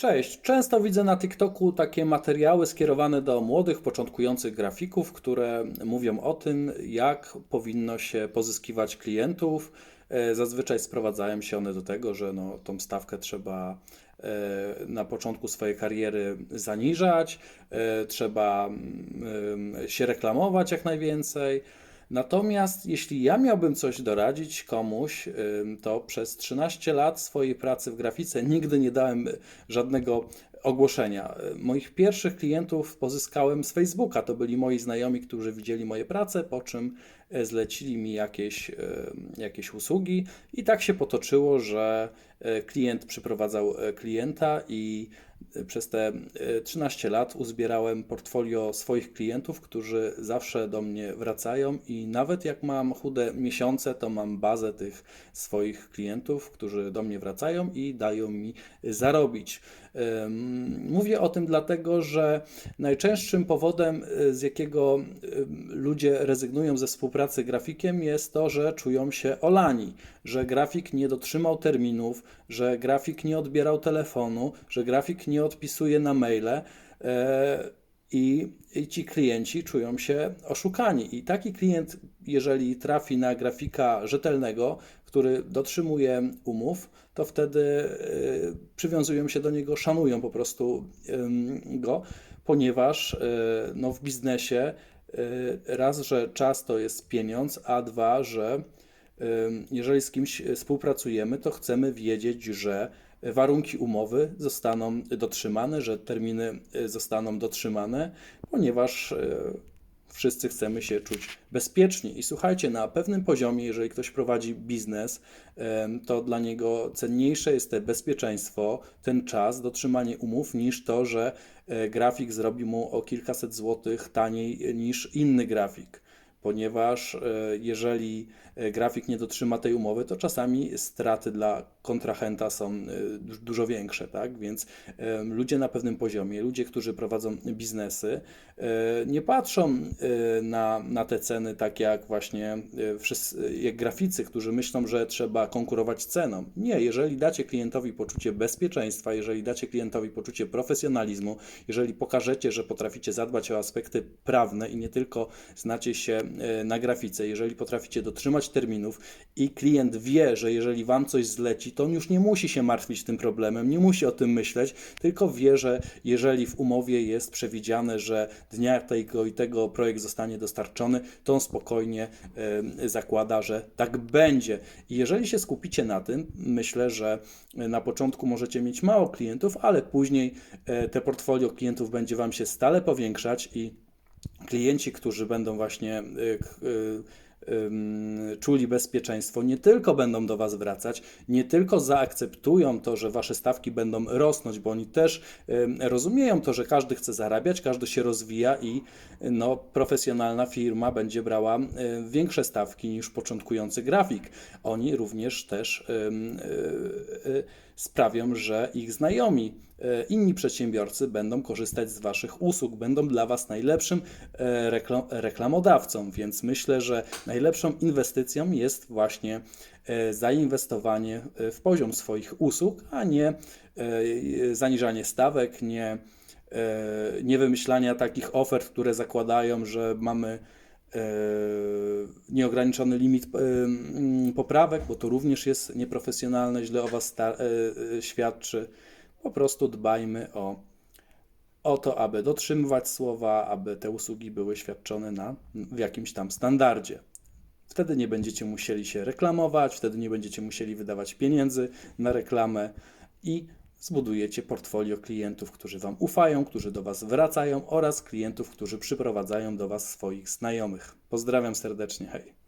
Cześć. Często widzę na TikToku takie materiały skierowane do młodych, początkujących grafików, które mówią o tym, jak powinno się pozyskiwać klientów. E, Zazwyczaj sprowadzają się one do tego, że no, tą stawkę trzeba e, na początku swojej kariery zaniżać, e, trzeba mm, się reklamować jak najwięcej. Natomiast jeśli ja miałbym coś doradzić komuś, to przez 13 lat swojej pracy w grafice nigdy nie dałem żadnego ogłoszenia. Moich pierwszych klientów pozyskałem z Facebooka. To byli moi znajomi, którzy widzieli moje prace, po czym y, zlecili mi jakieś, jakieś usługi i tak się potoczyło, że y, klient przyprowadzał y, klienta i przez te y, 13 lat uzbierałem portfolio swoich klientów, którzy zawsze do mnie wracają i nawet jak mam chude miesiące, to mam bazę tych swoich klientów, którzy do mnie wracają i dają mi zarobić. Ym, Mówię o tym dlatego, że najczęstszym powodem, y, z jakiego ludzie rezygnują ze współpracy grafikiem, jest to, że czują się olani, że grafik nie dotrzymał terminów, że grafik nie odbierał telefonu, że grafik nie odpisuje na maile. e, I, ci klienci czują się oszukani. I taki klient, jeżeli trafi na grafika rzetelnego, który dotrzymuje umów, to wtedy y, przywiązują się do niego, szanują po prostu go, ponieważ y, no, w biznesie raz, że czas to jest pieniądz, a dwa, że jeżeli z kimś e, współpracujemy, to chcemy wiedzieć, że warunki umowy zostaną dotrzymane, że terminy e, zostaną dotrzymane, ponieważ e, wszyscy chcemy się czuć bezpiecznie. I słuchajcie, na pewnym poziomie, jeżeli ktoś prowadzi biznes, em, to dla niego cenniejsze jest te bezpieczeństwo, ten czas, dotrzymanie umów, niż to, że e, grafik zrobi mu o kilkaset złotych taniej niż inny grafik ponieważ e, jeżeli e, grafik nie dotrzyma tej umowy, to czasami straty dla kontrahenta są du- dużo większe, tak? Więc ludzie na pewnym poziomie, ludzie, którzy prowadzą biznesy, e, nie patrzą e, na, na te ceny tak jak właśnie wszyscy, jak graficy, którzy myślą, że trzeba konkurować ceną. Nie, jeżeli dacie klientowi poczucie bezpieczeństwa, jeżeli dacie klientowi poczucie profesjonalizmu, jeżeli pokażecie, że potraficie zadbać o aspekty prawne i nie tylko znacie się na grafice, jeżeli potraficie dotrzymać terminów i klient wie, że jeżeli wam coś zleci, to on już nie musi się martwić tym problemem, nie musi o tym myśleć, tylko wie, że jeżeli w umowie jest przewidziane, że dnia tego i tego projekt zostanie dostarczony, to on spokojnie e, zakłada, że tak będzie. I jeżeli się skupicie na tym, myślę, że na początku możecie mieć mało klientów, ale później e, te portfolio klientów będzie wam się stale powiększać i klienci, którzy będą właśnie ym, czuli bezpieczeństwo, nie tylko będą do Was wracać, nie tylko zaakceptują to, że Wasze stawki będą rosnąć, bo oni też rozumieją to, że każdy chce zarabiać, każdy się rozwija i y, no, profesjonalna firma będzie brała y, większe stawki niż początkujący grafik. Oni również też y, y, sprawią, że ich znajomi, e, inni przedsiębiorcy będą korzystać z Waszych usług, będą dla Was najlepszym e, rekla- reklamodawcą, więc myślę, że najlepszą inwestycją jest właśnie e, zainwestowanie e, w poziom swoich usług, a nie e, zaniżanie stawek, nie, nie wymyślania takich ofert, które zakładają, że mamy nieograniczony limit mm, poprawek, bo to również jest nieprofesjonalne, źle o Was świadczy. Po prostu dbajmy o, o to, aby dotrzymywać słowa, aby te usługi były świadczone na, w jakimś tam standardzie. Wtedy nie będziecie musieli się reklamować, wtedy nie będziecie musieli wydawać pieniędzy na reklamę i zbudujecie portfolio klientów, którzy Wam ufają, którzy do Was wracają oraz klientów, którzy przyprowadzają do Was swoich znajomych. Pozdrawiam serdecznie, hej.